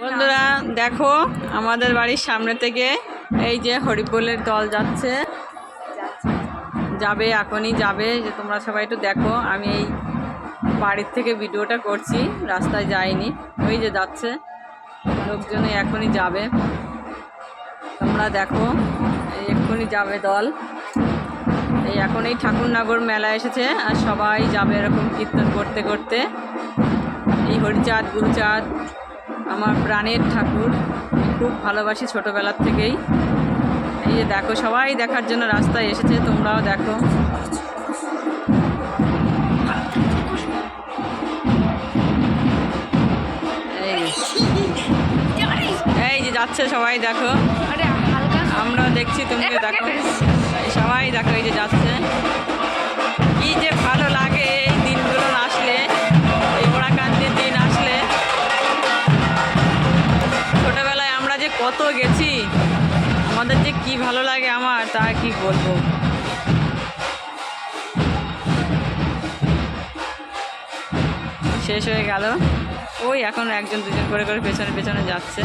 বন্ধুরা, দেখো, আমাদের বাড়ির সামনে থেকে এই যে হরিবোলের দল যাচ্ছে। যাবে, এখনই যাবে, যে তোমরা সবাই একটু দেখো। আমি এই বাড়ির থেকে ভিডিওটা করছি, রাস্তায় যাইনি, ওই যে যাচ্ছে। লোকজনে এখনই যাবে। তোমরা দেখো, এই এক্ষুনি যাবে দল। এই এখন এই ঠাকুরনগর মেলা এসেছে, আর সবাই যাবে এরকম কীর্তন করতে করতে। এই হরিচাঁদ, গুরুচাঁদ আমার প্রাণের ঠাকুর খুব ভালোবাসি ছোটোবেলার থেকেই। এই যে দেখো সবাই দেখার জন্য রাস্তায় এসেছে তোমরাও দেখো। এই যে যাচ্ছে সবাই দেখো। আমরাও দেখছি তুমিও দেখো। কত গেছি? আমাদের যে কি ভালো লাগে আমার, তা কি বলব? শেষ হয়ে গেল। ওই এখন একজন দুজন করে করে পেছনে পেছনে যাচ্ছে।